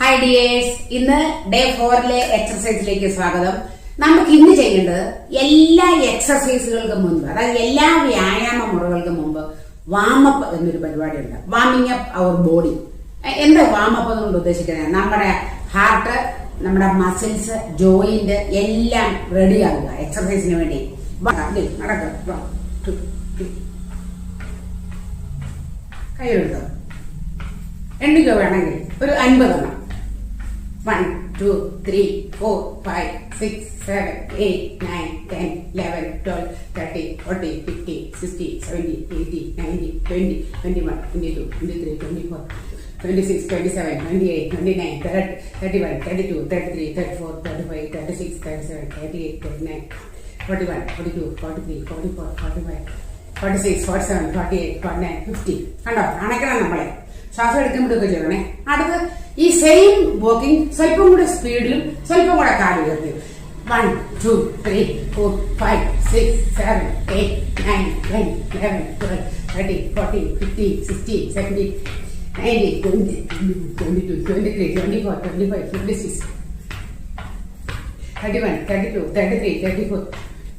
Hi dears ഇന്ന് day ഫോറിലെ എക്സസൈസിലേക്ക് സ്വാഗതം. നമുക്ക് ഇന്ന് ചെയ്യേണ്ടത് എല്ലാ എക്സർസൈസുകൾക്കും മുൻപ് അതായത് എല്ലാ വ്യായാമ മുറകൾക്കും മുമ്പ് വാമപ്പ് എന്നൊരു പരിപാടി ഉണ്ട് വാമിങ് അപ്പ് അവർ ബോഡി എന്താ വാമപ്പ് എന്നുകൊണ്ട് ഉദ്ദേശിക്കുന്നത്? നമ്മുടെ ഹാർട്ട് നമ്മുടെ മസിൽസ് ജോയിന്റ് എല്ലാം റെഡി ആകുക എക്സസൈസിന് വേണ്ടി. വാ, ദേ, നടക്ക്. വാ. Two, two. കൈ എടുത്തോ? എണ്ണിക്കോ വേണമെങ്കിൽ? ഒരു അൻപതെണ്ണം. one two three four five six seven eight nine ten eleven twelve thirty forty fifty sixty seventy eighty ninety twenty twenty one twenty two twenty three twenty four twenty six twenty seven twenty eight twenty nine thirty thirty one thirty two thirty three thirty four thirty five thirty six thirty seven thirty eight thirty nine forty one forty two forty three forty four forty five forty six forty seven forty eight forty nine fifty കണ്ടോ അണക്കണം നമ്മളെ ശ്വാസം എടുക്കുമ്പോഴൊക്കെ ചെയ്യണേ അടുത്ത് ഈ same walking സ്വല്പം കൂടെ സ്പീഡിലും സ്വല്പം കൂടെ കാല് ഉയർത്തി one two three four five six seven eight nine ten eleven twelve thirty forty fifty sixty seventy ninety twenty twenty two twenty three twenty four twenty five twenty six thirty one thirty two thirty three thirty four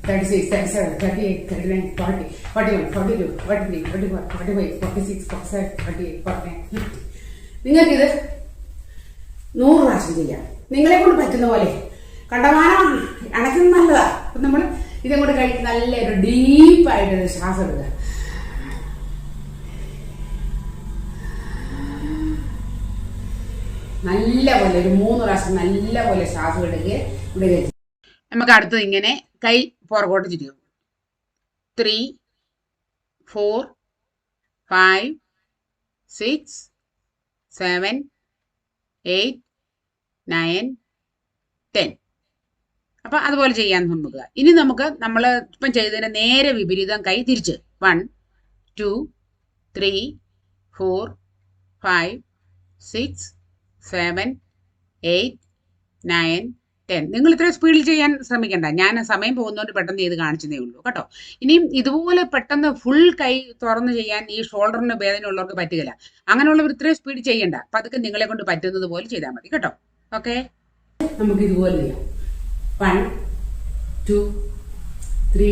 thirty six thirty seven thirty eight thirty nine forty forty one forty two forty three forty four നൂറ് പ്രാവശ്യം ചെയ്യാം. നിങ്ങളെ കൊണ്ട് പറ്റുന്ന പോലെ. കണ്ടമാനം അണയ്ക്കുന്നത് നല്ലതാ. അപ്പം നമ്മൾ ഇതും കൂടെ കഴിച്ച് നല്ലൊരു ഡീപ്പായിട്ടൊരു ശ്വാസം എടുക്കുക. നല്ല പോലെ ഒരു മൂന്ന് പ്രാവശ്യം നല്ല പോലെ ശ്വാസം എടുക്കുക. ഇവിടെ കഴിച്ചു നമുക്ക് അടുത്തത് ഇങ്ങനെ കൈ പുറകോട്ട് ചിരിക്കും three four five six seven eight nine ten അപ്പം അതുപോലെ ചെയ്യാൻ നോക്കുക. ഇനി നമുക്ക് നമ്മൾ ഇപ്പം ചെയ്തതിന് നേരെ വിപരീതം കൈ തിരിച്ച്. One two three four five six seven eight nine ten നിങ്ങൾ ഇത്ര സ്പീഡിൽ ചെയ്യാൻ ശ്രമിക്കണ്ട. ഞാൻ സമയം പോകുന്നതുകൊണ്ട് പെട്ടെന്ന് ചെയ്ത് കാണിച്ചതേ ഉള്ളൂ. കേട്ടോ? ഇനിയും ഇതുപോലെ പെട്ടെന്ന് ഫുൾ കൈ തുറന്ന് ചെയ്യാൻ ഈ ഷോൾഡറിന് വേദന ഉള്ളവർക്ക് പറ്റുകയില്ല. അങ്ങനെയുള്ളവർ ഇത്രയും സ്പീഡ് ചെയ്യണ്ട. പതുക്കെ നിങ്ങളെ കൊണ്ട് പറ്റുന്നത് പോലെ ചെയ്താൽ മതി. കേട്ടോ? ഓക്കെ നമുക്ക് ഇതുപോലെ ചെയ്യാം one two three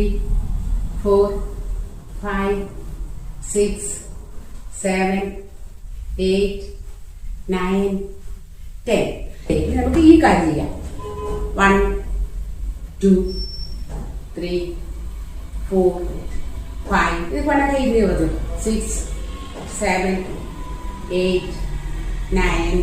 four five six seven eight nine ten ഇനി നമുക്ക് ഈ കാര്യം ചെയ്യാം one two three four five ഇത് പണ്ടൊക്കെ ഇരുന്ന് സിക്സ് സെവൻ എയ്റ്റ് നയൻ